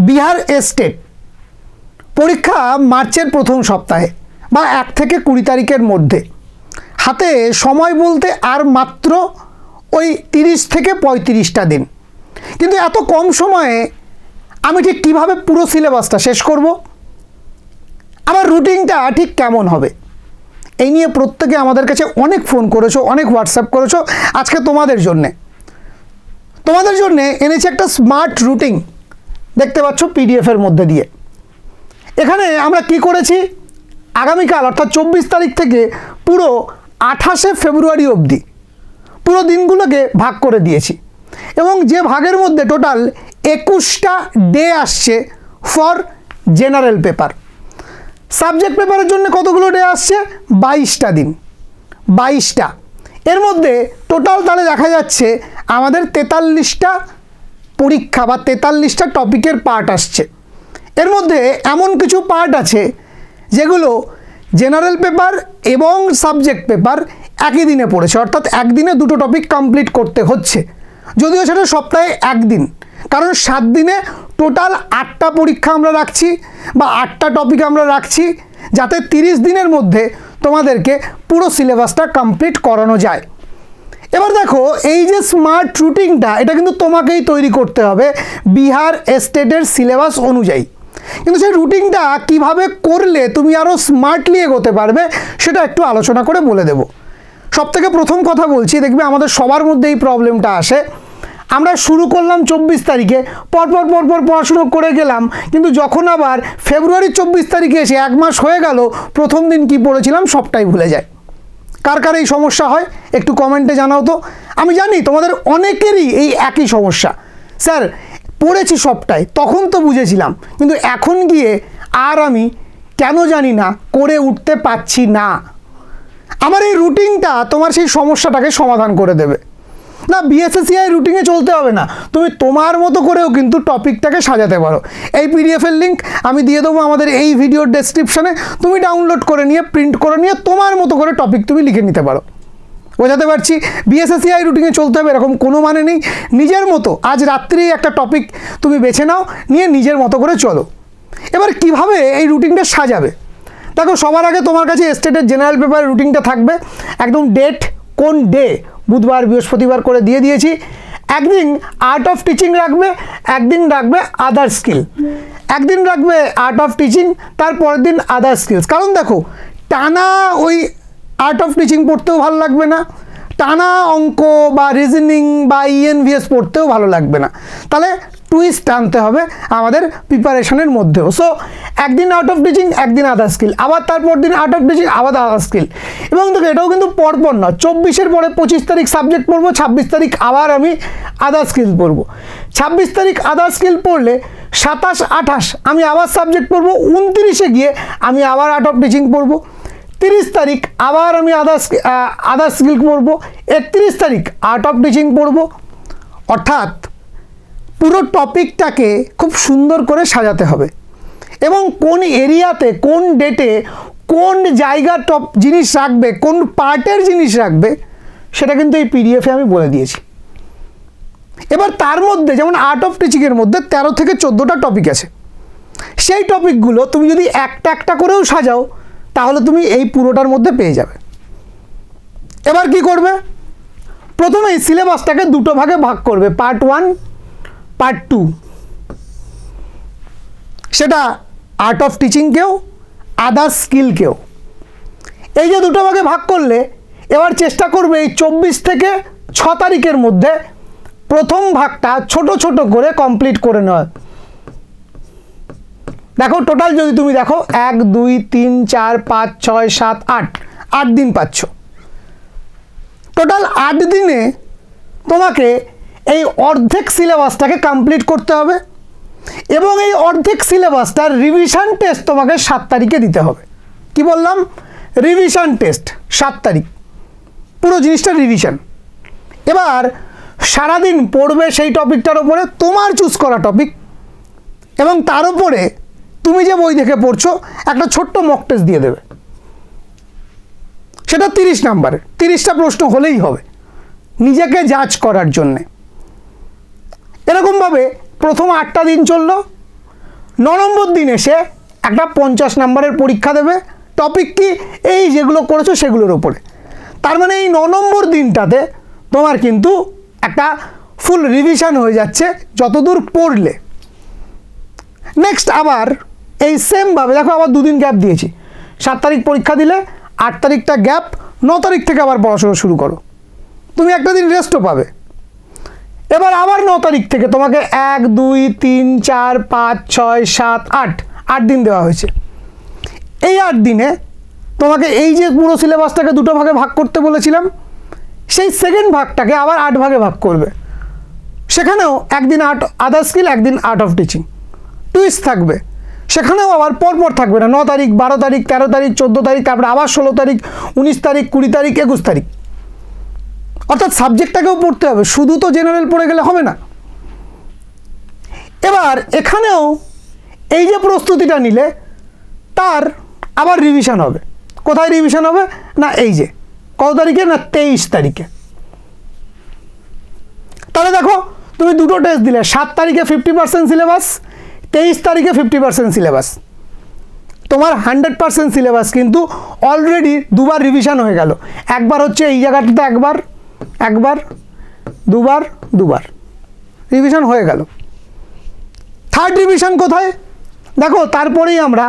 Bihar estate পরীক্ষা মার্চের প্রথম সপ্তাহে বা এক থেকে কুড়ি তারিখের মধ্যে। হাতে সময় বলতে আর মাত্র ওই তিরিশ থেকে পঁয়ত্রিশটা দিন। কিন্তু এত কম সময়ে আমি ঠিক কীভাবে পুরো সিলেবাসটা শেষ করব? আমার রুটিনটা ঠিক কেমন হবে? এই নিয়ে প্রত্যেকে আমাদের কাছে অনেক ফোন করেছ, অনেক হোয়াটসঅ্যাপ করেছ, আজকে তোমাদের জন্যে। তোমাদের জন্যে এনেছি একটা স্মার্ট রুটিন। দেখতে পাচ্ছ পিডিএফের মধ্যে দিয়ে। এখানে আমরা কি করেছি? আগামীকাল, অর্থাৎ চব্বিশ তারিখ থেকে পুরো আঠাশে ফেব্রুয়ারি অবধি পুরো দিনগুলোকে ভাগ করে দিয়েছি। এবং যে ভাগের মধ্যে টোটাল একুশটা ডে আসছে ফর জেনারেল পেপার সাবজেক্ট পেপারের জন্য কতগুলো ডে আসছে? বাইশটা দিন। বাইশটা। এর মধ্যে টোটাল তাহলে দেখা যাচ্ছে আমাদের তেতাল্লিশটা পরীক্ষা বা তেতাল্লিশটা টপিকের পার্ট আসছে। এর মধ্যে এমন কিছু পার্ট আছে যেগুলো জেনারেল পেপার এবং সাবজেক্ট পেপার একই দিনে পড়েছে, অর্থাৎ একদিনে দুটো টপিক কমপ্লিট করতে হচ্ছে। যদিও সেটা সপ্তাহে একদিন, কারণ সাত দিনে টোটাল আটটা পরীক্ষা আমরা রাখছি বা আটটা টপিক আমরা রাখছি যাতে তিরিশ দিনের মধ্যে তোমাদেরকে পুরো সিলেবাসটা কমপ্লিট করানো যায়। এবার দেখো, এই যে স্মার্ট রুটিনটা এটা কিন্তু তোমাকেই তৈরি করতে হবে বিহার স্টেটের সিলেবাস অনুযায়ী। কিন্তু সেই রুটিনটা কীভাবে করলে তুমি আরও স্মার্টলি এগোতে পারবে, সেটা একটু আলোচনা করে বলে দেবো। সব থেকে প্রথম কথা বলছি, দেখবে আমাদের সবার মধ্যে এই প্রবলেমটা আসে। আমরা শুরু করলাম চব্বিশ তারিখে পরপর পরপর পড়াশুনো করে গেলাম, কিন্তু যখন আবার ফেব্রুয়ারির চব্বিশ তারিখে এসে এক মাস হয়ে গেল, প্রথম দিন কি পড়েছিলাম সবটাই ভুলে যায়। কার কার এই সমস্যা হয় একটু কমেন্টে জানাও তো। আমি জানি তোমাদের অনেকেরই এই একই সমস্যা। স্যার, পড়েছি সবটাই, তখন তো বুঝেছিলাম, কিন্তু এখন গিয়ে আর আমি কেন জানি না করে উঠতে পারছি না। আমার এই রুটিনটা তোমার সেই সমস্যাটাকে সমাধান করে দেবে। না বিএসএসিআই রুটিনে চলতে হবে না। তুমি তোমার মতো করেও কিন্তু টপিকটাকে সাজাতে পারো। এই পিডিএফের লিঙ্ক আমি দিয়ে দেবো আমাদের এই ভিডিওর ডেসক্রিপশানে তুমি ডাউনলোড করে নিয়ে প্রিন্ট করে নিয়ে, তোমার মতো করে টপিক তুমি লিখে নিতে পারো। বোঝাতে পারছি? বিএসএসিআই রুটিনে চলতে হবে, এরকম কোনো মানে নেই। নিজের মতো, আজ রাত্রি একটা টপিক তুমি বেছে নাও, নিয়ে নিজের মতো করে চলো। এবার কীভাবে এই রুটিনটা সাজাবে? দেখো, সবার আগে তোমার কাছে স্টেটের জেনারেল পেপার রুটিনটা থাকবে। একদম ডেট কোন ডে বুধবার, বৃহস্পতিবার করে দিয়ে দিয়েছি। একদিন আর্ট অফ টিচিং রাখবে, একদিন রাখবে আদার স্কিল একদিন রাখবে আর্ট অফ টিচিং তার পরের দিন আদার স্কিলস কারণ দেখো, টানা ওই আর্ট অফ টিচিং পড়তেও ভালো লাগবে না। টানা অঙ্ক বা রিজনিং বা ইএনভিএস পড়তেও ভালো লাগবে না। তাহলে টুইস্ট আনতে হবে আমাদের প্রিপারেশনের মধ্যেও। সো একদিন আউট অফ টিচিং একদিন আদার স্কিল আবার তারপর দিন আউট অফ টিচিং আবার আদার স্কিল এবং দেখো, এটাও কিন্তু পরপর না চব্বিশের পরে পঁচিশ তারিখ সাবজেক্ট পড়ব, ছাব্বিশ তারিখ আবার আমি আদার স্কিল পড়ব। ছাব্বিশ তারিখ আদার স্কিল পড়লে সাতাশ, আঠাশ, আমি আবার সাবজেক্ট পড়ব, উনত্রিশে গিয়ে আমি আবার আউট অফ টিচিং পড়ব। তিরিশ তারিখ আবার আমি আদার্স আদার্স স্কিল পড়ব। একত্রিশ তারিখ আর্ট অফ টিচিং পড়ব। অর্থাৎ পুরো টপিকটাকে খুব সুন্দর করে সাজাতে হবে। এবং কোন এরিয়াতে, কোন ডেটে, কোন জায়গার টপ জিনিস রাখবে, কোন পার্টের জিনিস রাখবে, সেটা কিন্তু এই পিডিএফে আমি বলে দিয়েছি। এবার তার মধ্যে, যেমন আর্ট অফ টিচিংয়ের মধ্যে তেরো থেকে চোদ্দোটা টপিক আছে। সেই টপিকগুলো তুমি যদি একটা একটা করেও সাজাও, তাহলে তুমি এই পুরোটার মধ্যে পেয়ে যাবে। এবার কি করবে? প্রথমে সিলেবাসটাকে দুটো ভাগে ভাগ করবে। পার্ট ওয়ান পার্ট টু সেটা আর্ট অফ টিচিংকেও আদার্স স্কিলকেও এই যে দুটো ভাগে ভাগ করলে, এবার চেষ্টা করবে এই চব্বিশ থেকে ছ তারিখের মধ্যে প্রথম ভাগটা ছোট ছোট করে কমপ্লিট করে নেওয়া। দেখো টোটাল যদি তুমি দেখো, এক, দুই, তিন, চার, পাঁচ, ছয়, সাত, আট আট দিন পাচ্ছ। টোটাল আট দিনে তোমাকে এই অর্ধেক সিলেবাসটাকে কমপ্লিট করতে হবে এবং এই অর্ধেক সিলেবাসটার রিভিশন টেস্ট তোমাকে সাত তারিখে দিতে হবে। কি বললাম? রিভিশন টেস্ট সাত তারিখ। পুরো জিনিসটা রিভিশন এবার সারাদিন পড়বে সেই টপিকটার ওপরে তোমার চুজ করা টপিক এবং তার উপরে তুমি যে বই দেখে পড়ছো, একটা ছোট্ট মক টেস্ট দিয়ে দেবে। সেটা তিরিশ নাম্বারে তিরিশটা প্রশ্ন হলেই হবে। নিজেকে জাজ করার জন্যে। এরকমভাবে প্রথম আটটা দিন চলল। ন নম্বর দিন এসে একটা পঞ্চাশ নম্বরের পরীক্ষা দেবে। টপিক কি? এই যেগুলো করেছ সেগুলোর ওপরে তার মানে এই ন নম্বর দিনটাতে তোমার কিন্তু একটা ফুল রিভিশন হয়ে যাচ্ছে যতদূর পড়লে। নেক্সট আবার এই সেমভাবে দেখো আবার দুদিন গ্যাপ দিয়েছি। সাত তারিখ পরীক্ষা দিলে, আট তারিখটা গ্যাপ ন তারিখ থেকে আবার পড়াশোনা শুরু করো। তুমি একটা দিন রেস্টও পাবে। এবার আবার ন তারিখ থেকে তোমাকে এক, দুই, তিন, চার, পাঁচ, ছয়, সাত, আট আট দিন দেওয়া হয়েছে। এই আট দিনে তোমাকে এই যে পুরো সিলেবাসটাকে দুটো ভাগে ভাগ করতে বলেছিলাম, সেই সেকেন্ড ভাগটাকে আবার আট ভাগে ভাগ করবে। সেখানেও একদিন আর্ট আদার স্কিল একদিন আর্ট অফ টিচিং টুইস্ট থাকবে। সেখানেও আবার পরপর থাকবে না, ন তারিখ, বারো তারিখ, তেরো তারিখ, চোদ্দ তারিখ, তারপরে আবার ষোলো তারিখ, উনিশ তারিখ, কুড়ি তারিখ, একুশ তারিখ। অর্থাৎ সাবজেক্টটাকেও পড়তে হবে, শুধু তো জেনারেল পড়ে গেলে হবে না। এবার এখানেও এই যে প্রস্তুতিটা নিলে, তার আবার রিভিশন হবে। কোথায় রিভিশন হবে? না, এই যে। কত তারিখে? না, তেইশ তারিখে। তাহলে দেখো, তুমি দুটো টেস্ট দিলে। সাত তারিখে ফিফটি পার্সেন্ট সিলেবাস তেইশ তারিখে ফিফটি পার্সেন্ট সিলেবাস তোমার হান্ড্রেড পার্সেন্ট সিলেবাস কিন্তু অলরেডি দুবার রিভিশন হয়ে গেল। একবার হচ্ছে এই জায়গাটাতে একবার একবার, দুবার দুবার। রিভিশন হয়ে গেল। থার্ড রিভিশন কোথায়? দেখো, তারপরেই আমরা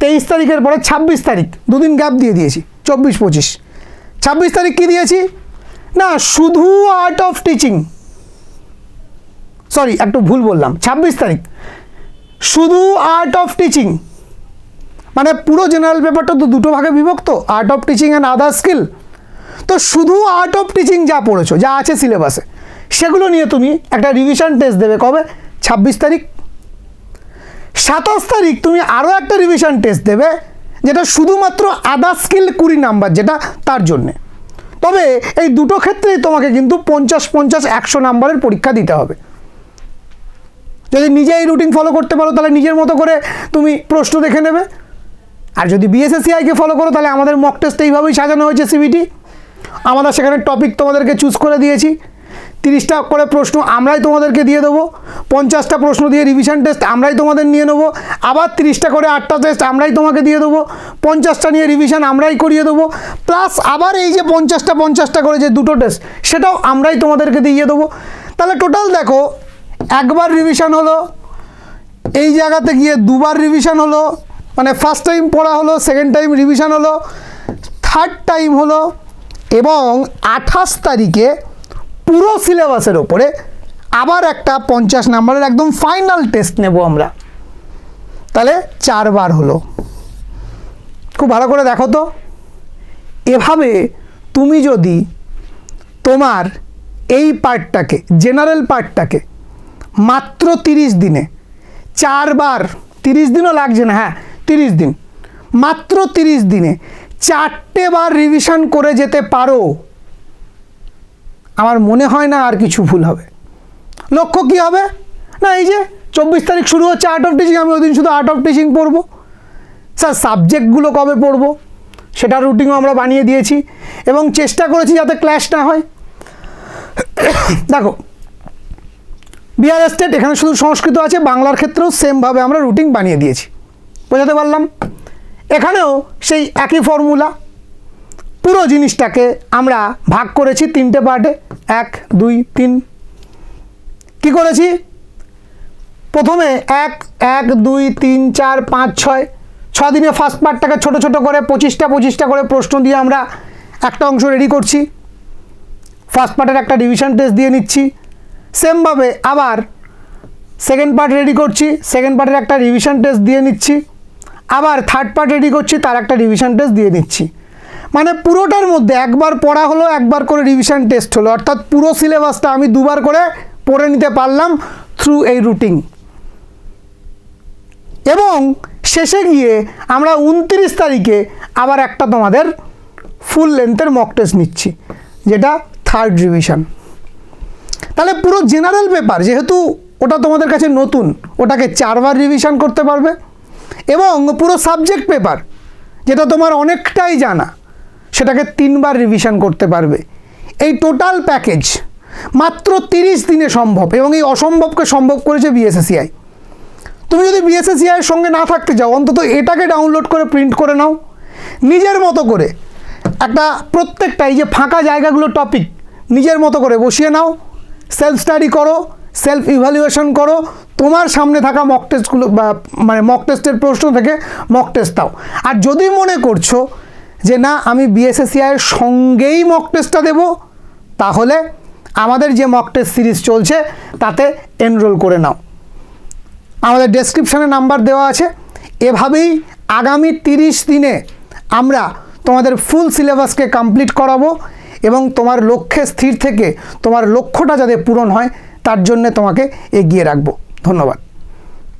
তেইশ তারিখের পরে ছাব্বিশ তারিখ, দুদিন গ্যাপ দিয়ে দিয়েছি, চব্বিশ, পঁচিশ। ছাব্বিশ তারিখ কী দিয়েছি? না, শুধু আর্ট অফ টিচিং সরি একটু ভুল বললাম। ছাব্বিশ তারিখ। শুধু আর্ট অফ টিচিং মানে পুরো জেনারেল পেপারটা তো দুটো ভাগে বিভক্ত art of teaching and other skill তো শুধু আর্ট অফ টিচিং যা পড়েছো, যা আছে সিলেবাসে সেগুলো নিয়ে তুমি একটা রিভিশন টেস্ট দেবে কবে? ছাব্বিশ তারিখ। সাতাশ তারিখ তুমি আরও একটা রিভিশন টেস্ট দেবে, যেটা শুধুমাত্র আদার স্কিল কুড়ি নাম্বার যেটা তার জন্যে। তবে এই দুটো ক্ষেত্রেই তোমাকে কিন্তু পঞ্চাশ পঞ্চাশ একশো নাম্বারের পরীক্ষা দিতে হবে। যদি নিজে এই রুটিন ফলো করতে পারো, তাহলে নিজের মতো করে তুমি প্রশ্ন দেখে নেবে। আর যদি বিএসএসিআইকে ফলো করো, তাহলে আমাদের মক টেস্ট এইভাবেই সাজানো হয়েছে সিবিটি আমরা সেখানে টপিক তোমাদেরকে চুজ করে দিয়েছি। তিরিশটা করে প্রশ্ন আমরাই তোমাদেরকে দিয়ে দেবো। পঞ্চাশটা প্রশ্ন দিয়ে রিভিশন টেস্ট আমরাই তোমাদের নিয়ে নেব। আবার তিরিশটা করে আটটা টেস্ট আমরাই তোমাকে দিয়ে দেবো। পঞ্চাশটা নিয়ে রিভিশন আমরাই করিয়ে দেবো। প্লাস আবার এই যে পঞ্চাশটা পঞ্চাশটা করে যে দুটো টেস্ট সেটাও আমরাই তোমাদেরকে দিয়ে দেবো। তাহলে টোটাল দেখো, একবার রিভিশন হলো, এই জায়গাতে গিয়ে দুবার রিভিশন হলো মানে ফার্স্ট টাইম পড়া হলো সেকেন্ড টাইম রিভিশন হলো থার্ড টাইম হলো এবং আঠাশ তারিখে পুরো সিলেবাসের ওপরে আবার একটা পঞ্চাশ নাম্বারের একদম ফাইনাল টেস্ট নেব আমরা। তাহলে চারবার হলো। খুব ভালো করে দেখো তো। এভাবে তুমি যদি তোমার এই পার্টটাকে জেনারেল পার্টটাকে মাত্র তিরিশ দিনে, চারবার, তিরিশ দিনও লাগছে না হ্যাঁ তিরিশ দিন, মাত্র তিরিশ দিনে চারটে বার রিভিশন করে যেতে পারো। আমার মনে হয় না আর কিছু ভুল হবে। লক্ষ্য কী হবে? না, এই যে চব্বিশ তারিখ শুরু হচ্ছে আর্ট অফ টিচিং আমি ওই দিন শুধু আর্ট অফ টিচিং পড়ব। স্যার সাবজেক্টগুলো কবে পড়ব? সেটা রুটিনও আমরা বানিয়ে দিয়েছি এবং চেষ্টা করেছি যাতে ক্ল্যাশ না হয়। দেখো, বিহার স্টেট এখানে শুধু সংস্কৃত আছে, বাংলার ক্ষেত্রেও সেমভাবে আমরা রুটিন বানিয়ে দিয়েছি। বোঝাতে পারলাম? এখানেও সেই একই ফর্মুলা পুরো জিনিসটাকে আমরা ভাগ করেছি তিনটে পার্টে এক, দুই, তিন। কি করেছি? প্রথমে এক এক, দুই, তিন, চার, পাঁচ, ছয়। ছ দিনে ফার্স্ট পার্টটাকে ছোট ছোট করে পঁচিশটা পঁচিশটা করে প্রশ্ন দিয়ে আমরা একটা অংশ রেডি করছি। ফার্স্ট পার্টের একটা ডিভিশন টেস্ট দিয়ে নিচ্ছি। সেমভাবে আবার সেকেন্ড পার্ট রেডি করছি। সেকেন্ড পার্টের একটা রিভিশন টেস্ট দিয়ে নিচ্ছি। আবার থার্ড পার্ট রেডি করছি, তার একটা রিভিশন টেস্ট দিয়ে নিচ্ছি। মানে পুরোটার মধ্যে একবার পড়া হলো, একবার করে রিভিশন টেস্ট হলো। অর্থাৎ পুরো সিলেবাসটা আমি দুবার করে পড়ে নিতে পারলাম থ্রু এই রুটিন এবং শেষে গিয়ে আমরা উনত্রিশ তারিখে আবার একটা তোমাদের ফুল লেন্থের মক টেস্ট নিচ্ছি, যেটা থার্ড রিভিশন তাহলে পুরো জেনারেল পেপার যেহেতু ওটা তোমাদের কাছে নতুন, ওটাকে চারবার রিভিশন করতে পারবে। এবং পুরো সাবজেক্ট পেপার যেটা তোমার অনেকটাই জানা, সেটাকে তিনবার রিভিশন করতে পারবে। এই টোটাল প্যাকেজ মাত্র তিরিশ দিনে সম্ভব এবং এই অসম্ভবকে সম্ভব করেছে বিএসএসিআই তুমি যদি বিএসএসিআই এর সঙ্গে না থাকতে চাও, অন্তত এটাকে ডাউনলোড করে প্রিন্ট করে নাও। নিজের মতো করে একটা প্রত্যেকটা এই যে ফাঁকা জায়গাগুলো টপিক নিজের মতো করে বসিয়ে নাও। সেলফ স্টাডি করো। সেলফ ইভ্যালুয়েশন করো, তোমার সামনে থাকা মক টেস্টগুলো বা মানে মক টেস্টের প্রশ্ন থেকে মক টেস্ট দাও। আর যদি মনে করছ যে না, আমি বিএসএসিআই এর সঙ্গেই মক টেস্টটা দেবো, তাহলে আমাদের যে মক টেস্ট সিরিজ চলছে, তাতে এনরোল করে নাও। আমাদের ডেসক্রিপশানে নাম্বার দেওয়া আছে। এভাবেই আগামী তিরিশ দিনে আমরা তোমাদের ফুল সিলেবাসকে কমপ্লিট করাবো এবং তোমার লক্ষ্যে স্থির থেকে তোমার লক্ষ্যটা যাতে পূরণ হয় তার জন্য তোমাকে এগিয়ে রাখব। ধন্যবাদ।